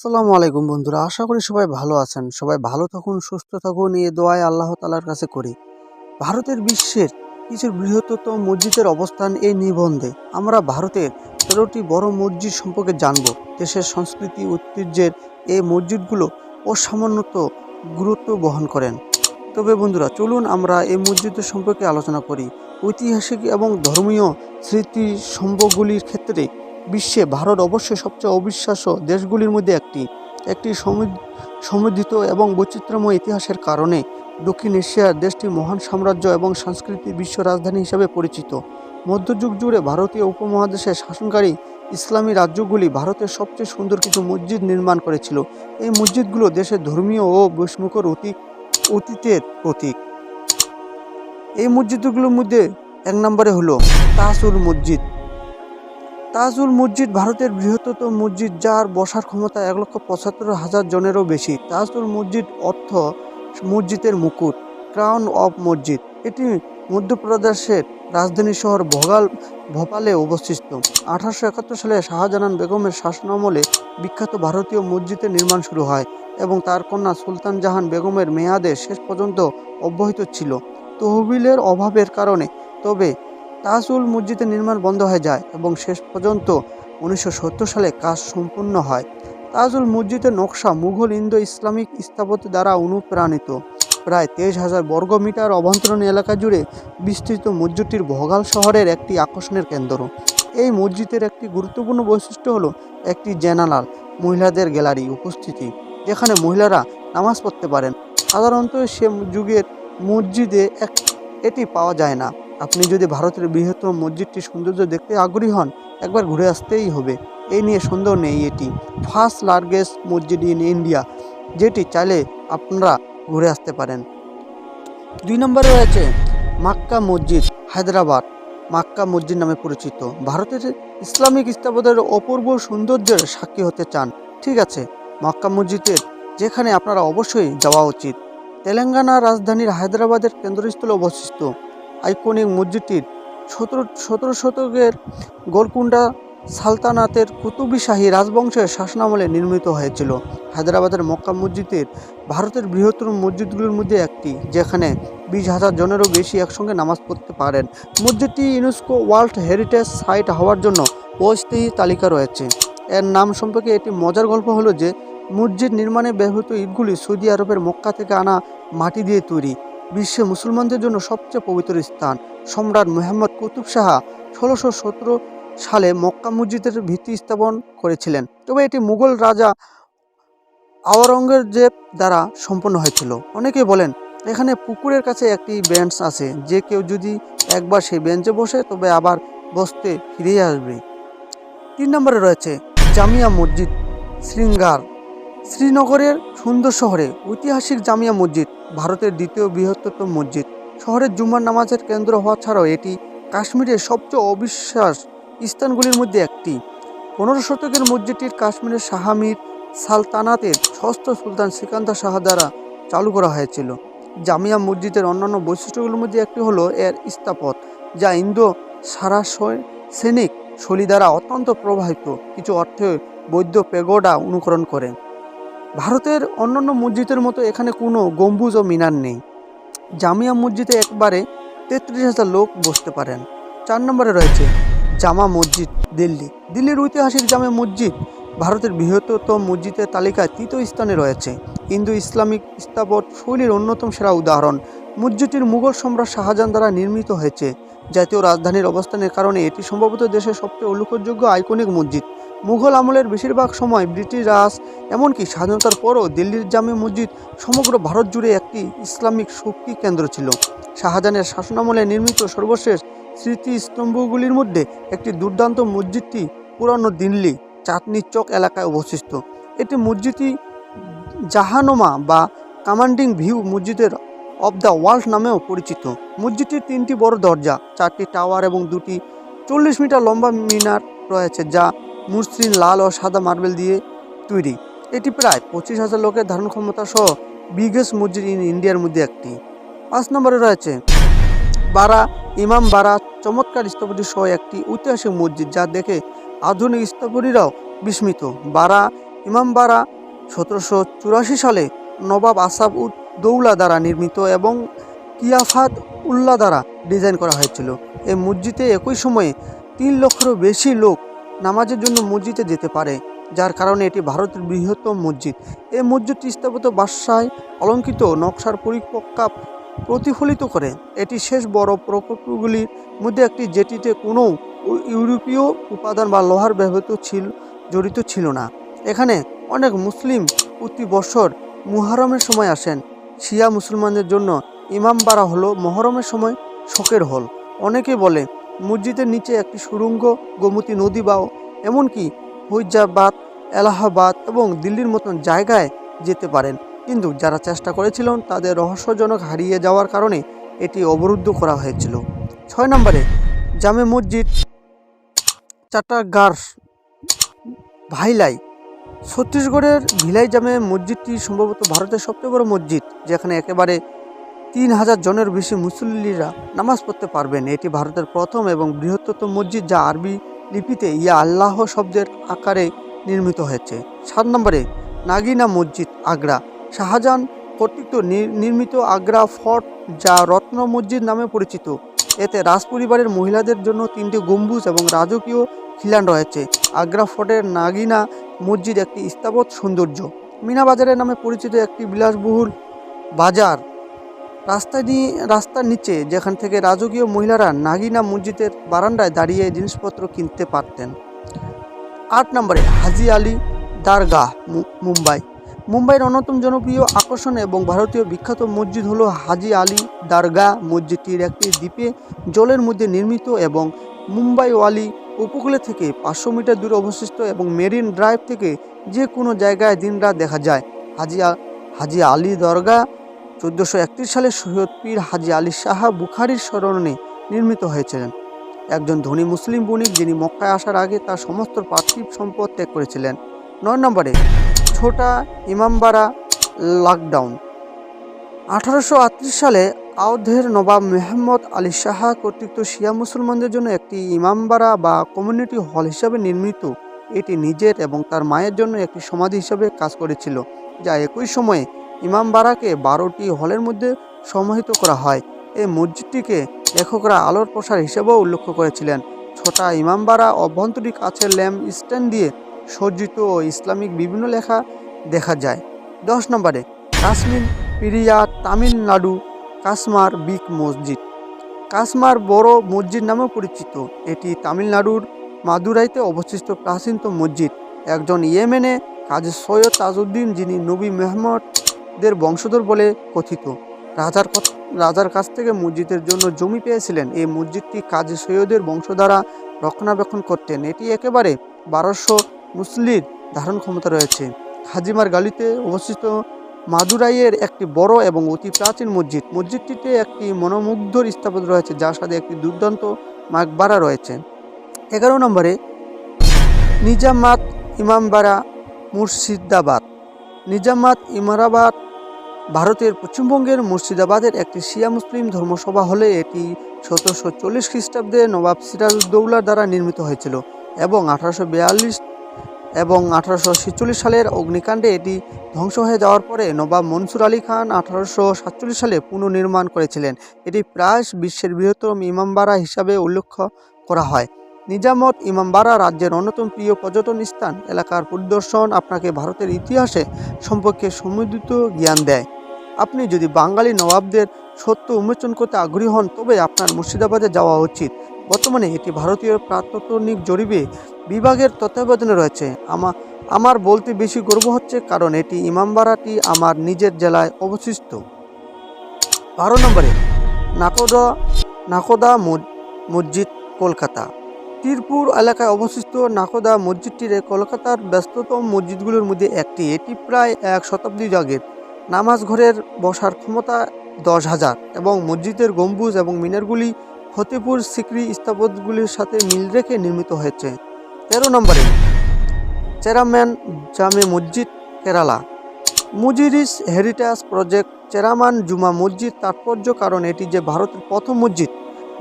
আসসালামু আলাইকুম বন্ধুরা, আশা করি সবাই ভালো আছেন। সবাই ভালো থাকুন, সুস্থ থাকুন, এই দোয়ায় আল্লাহ তালার কাছে করি। ভারতের বিশ্বের কিছু বৃহত্তম মসজিদের অবস্থান এই নিবন্ধে আমরা ভারতের তেরোটি বড় মসজিদ সম্পর্কে জানব। দেশের সংস্কৃতি, ঐতিহ্যের এই মসজিদগুলো অসামান্যত গুরুত্ব বহন করেন। তবে বন্ধুরা, চলুন আমরা এই মসজিদের সম্পর্কে আলোচনা করি। ঐতিহাসিক এবং ধর্মীয় স্মৃতি সম্ভবগুলির ক্ষেত্রে বিশ্বে ভারত অবশ্যই সবচেয়ে অবিশ্বাস্য দেশগুলির মধ্যে একটি। একটি সমৃদ্ধ- সমৃদ্ধিত এবং বৈচিত্র্যময় ইতিহাসের কারণে দক্ষিণ এশিয়ার দেশটি মহান সাম্রাজ্য এবং সাংস্কৃতিক বিশ্ব রাজধানী হিসেবে পরিচিত। মধ্যযুগ জুড়ে ভারতীয় উপমহাদেশে শাসনকারী ইসলামী রাজ্যগুলি ভারতের সবচেয়ে সুন্দর কিছু মসজিদ নির্মাণ করেছিল। এই মসজিদগুলো দেশের ধর্মীয় ও বৈষ্ণুকর অতীত অতীতের প্রতীক। এই মসজিদগুলোর মধ্যে এক নম্বরে হলো তাজুল মসজিদ। তাজুল মসজিদ ভারতের বৃহত্তম মসজিদ, যার বসার ক্ষমতা এক লক্ষ পঁচাত্তর হাজার জনেরও বেশি। তাজুল মসজিদ অর্থ মসজিদের মুকুট ক্রাউন অফ মসজিদ। এটি মধ্যপ্রদেশের রাজধানী শহর ভোগাল, ভোপালে অবস্থিত। আঠারোশো একাত্তর সালে শাহজাহান বেগমের শাসনামলে বিখ্যাত ভারতীয় মসজিদের নির্মাণ শুরু হয় এবং তার কন্যা সুলতান জাহান বেগমের মেয়াদে শেষ পর্যন্ত অব্যাহত ছিল। তহবিলের অভাবের কারণে, তবে তাজুল মসজিদের নির্মাণ বন্ধ হয়ে যায় এবং শেষ পর্যন্ত উনিশশো সত্তর সালে কাজ সম্পূর্ণ হয়। তাজুল মসজিদের নকশা মুঘল ইন্দো ইসলামিক স্থাপত্য দ্বারা অনুপ্রাণিত। প্রায় তেইশ হাজার বর্গ মিটার অভ্যন্তরীণ এলাকা জুড়ে বিস্তৃত মসজিদটির ভোগাল শহরের একটি আকর্ষণের কেন্দ্র। এই মসজিদের একটি গুরুত্বপূর্ণ বৈশিষ্ট্য হলো একটি জেনালাল মহিলাদের গ্যালারি উপস্থিতি, যেখানে মহিলারা নামাজ পড়তে পারেন। সাধারণত সে যুগের মসজিদে এক এটি পাওয়া যায় না। আপনি যদি ভারতের বৃহত্তম মসজিদটি সৌন্দর্য দেখতে আগ্রহী হন, একবার ঘুরে আসতেই হবে। এই নিয়ে সন্দেহ নেই এটি। ফার্স্ট লার্গেস্ট মসজিদ ইন ইন্ডিয়া, যেটি চাইলে আপনারা ঘুরে আসতে পারেন। দুই নম্বরে রয়েছে মাক্কা মসজিদ, হায়দ্রাবাদ। মাক্কা মসজিদ নামে পরিচিত। ভারতের ইসলামিক স্থাপত্যের অপূর্ব সৌন্দর্যের সাক্ষী হতে চান। ঠিক আছে, মক্কা মসজিদের যেখানে আপনারা অবশ্যই যাওয়া উচিত। তেলেঙ্গানা রাজধানীর হায়দ্রাবাদের কেন্দ্রস্থলে অবস্থিত। আইকনিক মসজিদটির সতেরো সতেরো শতকের গোলকুন্ডা সালতানাতের কুতুবি শাহী রাজবংশের শাসনামলে নির্মিত হয়েছিল। হায়দ্রাবাদের মক্কা মসজিদের ভারতের বৃহত্তম মসজিদগুলির মধ্যে একটি, যেখানে বিশ হাজার জনেরও বেশি একসঙ্গে নামাজ পড়তে পারেন। মসজিদটি ইউনেস্কো ওয়ার্ল্ড হেরিটেজ সাইট হওয়ার জন্য অস্থায়ী তালিকা রয়েছে। এর নাম সম্পর্কে একটি মজার গল্প হলো যে, মসজিদ নির্মাণে ব্যবহৃত ইটগুলি সৌদি আরবের মক্কা থেকে আনা মাটি দিয়ে তৈরি। বিশ্বে মুসলমানদের জন্য সবচেয়ে পবিত্র স্থান। সম্রাট মোহাম্মদ কুতুব শাহা ষোলোশো সতেরো সালে মক্কা মসজিদের ভিত্তি স্থাপন করেছিলেন। তবে এটি মুঘল রাজা আওরঙ্গজেব দ্বারা সম্পন্ন হয়েছিল। অনেকে বলেন, এখানে পুকুরের কাছে একটি বেঞ্চ আছে, যে কেউ যদি একবার সেই বেঞ্চে বসে, তবে আবার বসতে ফিরে আসবে। তিন নম্বরে রয়েছে জামিয়া মসজিদ, শৃঙ্গার। শ্রীনগরের সুন্দর শহরে ঐতিহাসিক জামিয়া মসজিদ, ভারতের দ্বিতীয় বৃহত্তম মসজিদ। শহরের জুমার নামাজের কেন্দ্র হওয়া ছাড়াও এটি কাশ্মীরের সবচেয়ে অবিশ্বাস স্থানগুলির মধ্যে একটি। পনেরো শতকের মসজিদটির কাশ্মীরের শাহামির সালতানাতের ষষ্ঠ সুলতান সিকান্দার শাহ দ্বারা চালু করা হয়েছিল। জামিয়া মসজিদের অন্যান্য বৈশিষ্ট্যগুলোর মধ্যে একটি হলো এর স্থাপত যা ইন্দো সারাসৈনিক শৈলী দ্বারা অত্যন্ত প্রভাবিত। কিছু অর্থে বৌদ্ধ পেগোডা অনুকরণ করে। ভারতের অন্যান্য মসজিদের মতো এখানে কোনো গম্বুজ ও মিনার নেই। জামিয়া মসজিদে একবারে তেত্রিশ হাজার লোক বসতে পারেন। চার নম্বরে রয়েছে জামা মসজিদ, দিল্লি। দিল্লির ঐতিহাসিক জামে মসজিদ ভারতের বৃহত্তম মসজিদের তালিকায় তৃতীয় স্থানে রয়েছে। হিন্দু ইসলামিক স্থাপত শৈলীর অন্যতম সেরা উদাহরণ। মসজিদটির মুঘল সম্রাট শাহজাহান দ্বারা নির্মিত হয়েছে। জাতীয় রাজধানীর অবস্থানের কারণে এটি সম্ভবত দেশের সবচেয়ে উল্লেখযোগ্য আইকনিক মসজিদ। মুঘল আমলের বেশিরভাগ সময় ব্রিটিশ রাজ, এমনকি স্বাধীনতার পরও দিল্লির জামে মসজিদ সমগ্র ভারত জুড়ে একটি ইসলামিক শক্তি কেন্দ্র ছিল। শাহজাহানের শাসনামলে নির্মিত সর্বশেষ স্মৃতিস্তম্ভগুলির মধ্যে একটি দুর্দান্ত মসজিদটি পুরানো দিল্লি, চাঁদনি চক এলাকায় অবস্থিত। এটি মসজিদটি জাহানোমা বা কমান্ডিং ভিউ মসজিদের অব দ্য ওয়ার্ল্ড নামেও পরিচিত। মসজিদটির তিনটি বড় দরজা, চারটি টাওয়ার এবং দুটি চল্লিশ মিটার লম্বা মিনার রয়েছে, যা মসৃণ লাল ও সাদা মার্বেল দিয়ে তৈরি। এটি প্রায় পঁচিশ হাজার লোকের ধারণ ক্ষমতা সহ বিগেস্ট মসজিদ ইন ইন্ডিয়ার মধ্যে একটি। পাঁচ নম্বরে রয়েছে বারা, ইমাম বারা চমৎকার স্থপতি সহ একটি ঐতিহাসিক মসজিদ যা দেখে আধুনিক স্থপতিরাও বিস্মিত। বারা, ইমাম বারা সতেরোশো চুরাশি সালে নবাব আসাব উদ দৌলা দ্বারা নির্মিত এবং কিয়াফাত উল্লাহ দ্বারা ডিজাইন করা হয়েছিল। এই মসজিদে একই সময়ে তিন লক্ষেরও বেশি লোক নামাজের জন্য মসজিদে যেতে পারে, যার কারণে এটি ভারতের বৃহত্তম মসজিদ। এই মসজিদটি স্থাপিত বাসায় অলঙ্কিত নকশার পরিপক্কা প্রতিফলিত করে। এটি শেষ বড় প্রকল্পগুলির মধ্যে একটি, যেটিতে কোনো ইউরোপীয় উপাদান বা লোহার ব্যবহৃত ছিল, জড়িত ছিল না। এখানে অনেক মুসলিম প্রতি বছর মুহরমের সময় আসেন। শিয়া মুসলমানদের জন্য ইমামবাড়া হলো মহরমের সময় শোকের হল। অনেকে বলে মসজিদের নিচে একটি সুড়ঙ্গ গোমতী নদী বা এমনকি হৈজাবাদ এলাহাবাদ এবং দিল্লির মতন জায়গায় যেতে পারেন। কিন্তু যারা চেষ্টা করেছিলেন তাদের রহস্যজনক হারিয়ে যাওয়ার কারণে এটি অবরুদ্ধ করা হয়েছিল। ছয় নম্বরে, জামে মসজিদ চাটাগার, ভাইলাই। ছত্তিশগড়ের ভিলাই জামে মসজিদটি সম্ভবত ভারতের সবচেয়ে বড় মসজিদ, যেখানে একেবারে তিন হাজার জনের বেশি মুসল্লিরা নামাজ পড়তে পারবেন। এটি ভারতের প্রথম এবং বৃহত্তম মসজিদ যা আরবি লিপিতে ইয়া আল্লাহ শব্দের আকারে নির্মিত হয়েছে। সাত নম্বরে নাগিনা মসজিদ, আগ্রা। শাহজাহান কর্তৃক নির- নির্মিত আগ্রা ফোর্ট যা রত্ন মসজিদ নামে পরিচিত। এতে রাজপরিবারের মহিলাদের জন্য তিনটি গম্বুজ এবং রাজকীয় খিলান রয়েছে। আগ্রা ফোর্টের নাগিনা মসজিদ একটি স্থাপত সৌন্দর্য। মিনা বাজারের নামে পরিচিত একটি বিলাসবহুল বাজার রাস্তা নিয়ে রাস্তার নিচে যেখান থেকে রাজকীয় মহিলারা নাগিনা মসজিদের বারান্দায় দাঁড়িয়ে জিনিসপত্র কিনতে পারতেন। আট নম্বরে হাজি আলী দারগাহ মুম্বাই। মুম্বাইয়ের অন্যতম জনপ্রিয় আকর্ষণ এবং ভারতীয় বিখ্যাত মসজিদ হলো হাজি আলী দারগাহ মসজিদটির একটি দ্বীপে জলের মধ্যে নির্মিত এবং মুম্বাই ওয়ালি উপকূলে থেকে পাঁচশো মিটার দূরে অবস্থিত এবং মেরিন ড্রাইভ থেকে যে কোনো জায়গায় দিনরাত দেখা যায়। হাজি হাজি আলী দরগা চোদ্দোশো একত্রিশ সালে সৈয়দ পীর হাজি আলী শাহ বুখারির স্মরণে নির্মিত হয়েছিলেন। একজন ধনী মুসলিম বণিক যিনি মক্কায় আসার আগে তার সমস্ত পার্থিব সম্পদ ত্যাগ করেছিলেন। নয় নম্বরে, ছোটা ইমামবাড়া লকডাউন। আঠারোশো আটত্রিশ সালে আওধের নবাব মেহম্মদ আলী শাহ কর্তৃক শিয়া মুসলমানদের জন্য একটি ইমামবাড়া বা কমিউনিটি হল হিসাবে নির্মিত। এটি নিজের এবং তার মায়ের জন্য একটি সমাধি হিসাবে কাজ করেছিল, যা একই সময়ে ইমামবাড়াকে বারোটি হলের মধ্যে সমাহিত করা হয়। এই মসজিদটিকে লেখকরা আলোর প্রসার হিসেবেও উল্লেখ করেছিলেন। ছোটা ইমামবাড়া অভ্যন্তরীণ কাছের ল্যাম্প স্ট্যান্ড দিয়ে সজ্জিত ও ইসলামিক বিভিন্ন লেখা দেখা যায়। দশ নম্বরে, কাশ্মীর, পিরিয়া, তামিলনাড়ু, কাসমার বিগ মসজিদ। কাসমার বড় মসজিদ নামে পরিচিত। এটি তামিলনাড়ুর মাদুরাইতে অবস্থিত প্রাচীনতম মসজিদ। একজন ইয়েমেনে কাজী সৈয়দ তাজউদ্দিন, যিনি নবী মেহমদের বংশধর বলে কথিত। রাজার রাজার কাছ থেকে মসজিদের জন্য জমি পেয়েছিলেন। এই মসজিদটি কাজী সৈয়দের বংশধারা রক্ষণাবেক্ষণ করতেন। এটি একেবারে বারোশো মুসলির ধারণ ক্ষমতা রয়েছে। হাজিমার গালিতে অবস্থিত মাদুরাইয়ের একটি বড় এবং অতি প্রাচীন মসজিদ। মসজিদটিতে একটি মনোমুগ্ধর স্থাপত্য রয়েছে, যার সাথে একটি দুর্দান্ত মাকবারা রয়েছে। এগারো নম্বরে নিজামাত ইমামবাড়া মুর্শিদাবাদ। নিজামাত ইমারাবাদ ভারতের পশ্চিমবঙ্গের মুর্শিদাবাদের একটি শিয়া মুসলিম ধর্মসভা হলে এটি সতেরোশো চল্লিশ খ্রিস্টাব্দে নবাব সিরাজউদ্দৌলার দ্বারা নির্মিত হয়েছিল এবং আঠারোশো বিয়াল্লিশ এবং আঠারোশো ছেচল্লিশ সালের অগ্নিকাণ্ডে এটি ধ্বংস হয়ে যাওয়ার পরে নবাব মনসুর আলী খান আঠারোশো সাতচল্লিশ সালে পুনর্নির্মাণ করেছিলেন। এটি প্রায় বিশ্বের বৃহত্তম ইমামবাড়া হিসাবে উল্লেখ করা হয়। নিজামত ইমামবাড়া রাজ্যের অন্যতম প্রিয় পর্যটন স্থান, এলাকার পরিদর্শন আপনাকে ভারতের ইতিহাসে সম্পর্কে সমৃদ্ধ জ্ঞান দেয়। আপনি যদি বাঙালি নবাবদের সত্য উন্মোচন করতে আগ্রহী হন, তবে আপনার মুর্শিদাবাদে যাওয়া উচিত। বর্তমানে এটি ভারতীয় প্রাত্যনিক জরিপে বিভাগের তত্ত্বাবধানে রয়েছে। আমা, আমার বলতে বেশি গর্ব হচ্ছে কারণ এটি ইমামবাড়াটি আমার নিজের জেলায় অবশিষ্ট বারো নম্বরে, নাকোদা নাকোদা মসজিদ, কলকাতা। তীরপুর এলাকায় অবস্থিত নাকোদা মসজিদটি কলকাতার ব্যস্ততম মসজিদগুলোর মধ্যে একটি। এটি প্রায় এক শতাব্দী আগের নামাজ ঘরের বসার ক্ষমতা দশ হাজার এবং মসজিদের গম্বুজ এবং মিনারগুলি ফতেপুর সিকরি স্থাপতগুলির সাথে মিল রেখে নির্মিত হয়েছে। তেরো নম্বরে চেরাম্যান জামে মসজিদ, কেরালা। মুজিরিস হেরিটেজ প্রজেক্ট চেরামান জুমা মসজিদ, তাৎপর্য কারণ এটি যে ভারতের প্রথম মসজিদ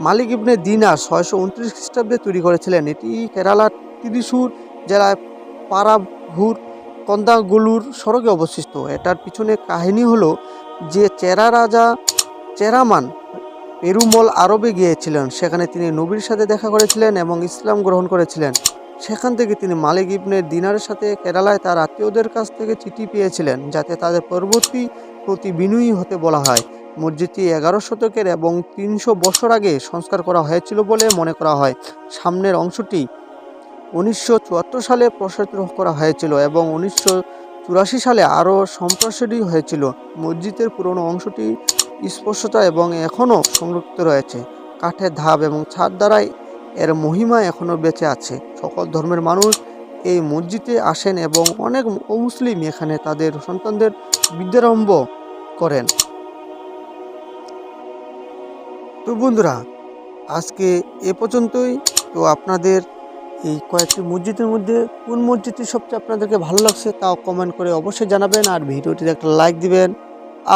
মালিক ইবনে দিনার ছয়শো উনত্রিশ খ্রিস্টাব্দে তৈরি করেছিলেন। এটি কেরালার ত্রিশূর জেলায় পারাভুর কন্দাগুলুর সড়কে অবস্থিত। এটার পিছনে কাহিনী হলো যে চেরা রাজা চেরামান পেরুমল আরবে গিয়েছিলেন। সেখানে তিনি নবীর সাথে দেখা করেছিলেন এবং ইসলাম গ্রহণ করেছিলেন। সেখান থেকে তিনি মালিক ইবনে দিনারের সাথে কেরালায় তার আত্মীয়দের কাছ থেকে চিঠি পেয়েছিলেন, যাতে তাদের পরবর্তী প্রতি বিনয়ী হতে বলা হয়। মসজিদটি এগারো শতকের এবং তিনশো বছর আগে সংস্কার করা হয়েছিল বলে মনে করা হয়। সামনের অংশটি উনিশশো চুয়াত্তর সালে প্রসারিত করা হয়েছিল এবং উনিশশো চুরাশি সালে আরও সম্প্রসারিত হয়েছিল। মসজিদের পুরনো অংশটি স্পষ্টতা এবং এখনও সংরক্ষিত রয়েছে। কাঠের ধাপ এবং ছাদ দ্বারাই এর মহিমা এখনও বেঁচে আছে। সকল ধর্মের মানুষ এই মসজিদে আসেন এবং অনেক অমুসলিম এখানে তাদের সন্তানদের বিদ্যারম্ভ করেন। তো বন্ধুরা, আজকে এ পর্যন্তই। তো আপনাদের এই কয়েকটি মসজিদের মধ্যে কোন মসজিদটি সবচেয়ে আপনাদেরকে ভালো লাগছে তাও কমেন্ট করে অবশ্যই জানাবেন আর ভিডিওটিতে একটা লাইক দিবেন।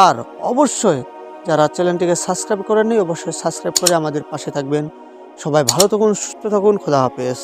আর অবশ্যই যারা চ্যানেলটিকে সাবস্ক্রাইব করেননি, অবশ্যই সাবস্ক্রাইব করে আমাদের পাশে থাকবেন। সবাই ভালো থাকুন, সুস্থ থাকুন, খোদা হাফেজ।